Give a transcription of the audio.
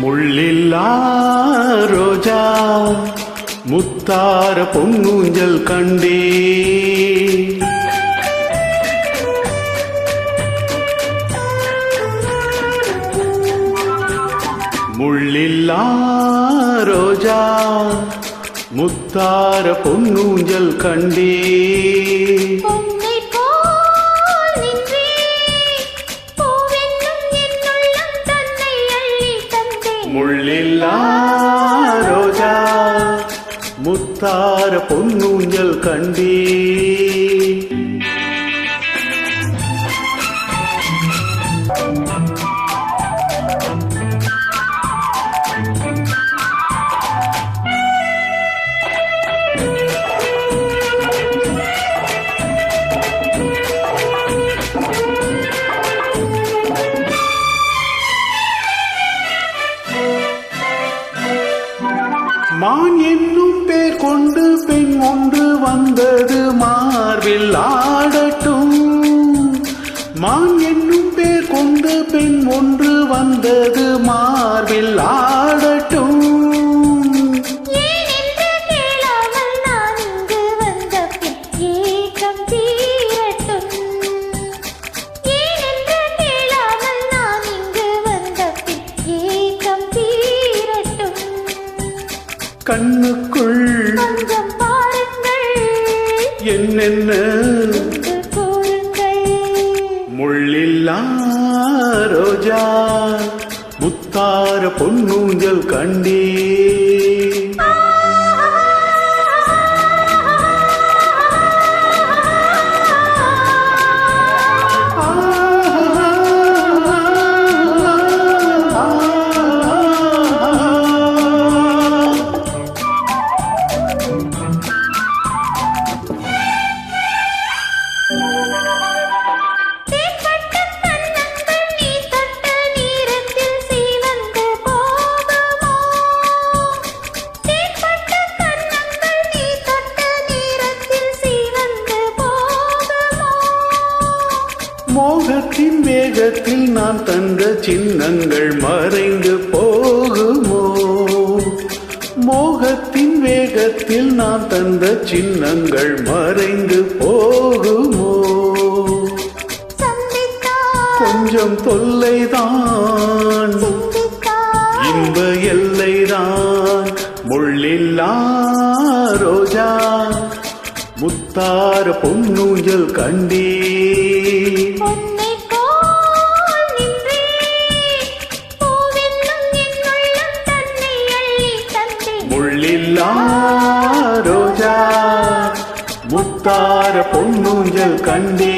முள்ளில்லா ரோஜா முத்தார பொன்னூஞ்சல் கண்டே முள்ளில்லா ரோஜா முத்தார பொன்னூஞ்சல் கண்டே முத்தார பொன்னூஞ்சல் கண்டே ஒன்று வந்தது மார்பில் ஆடட்டும். மான் என்னும் பேர் கொண்டு பெண் ஒன்று வந்தது மார்பில் ஆடட்டும். ஏன் என்னென்ன? முள்ளில்லா ரோஜா முத்தார பொன்னூஞ்சல் கண்டீர். மோகத்தின் வேகத்தில் நான் தந்த சின்னங்கள் மறைந்து போகுமோ? மோகத்தின் வேகத்தில் நான் தந்த சின்னங்கள் மறைந்து போகுமோ? கொஞ்சம் தொல்லைதான். இன்ப எல்லைதான். முள்ளில்லா ரோஜா முத்தார பொன்னூஞ்சல் கண்டே பொன்னை முத்தார பொன்னூஞ்சல் கண்டே.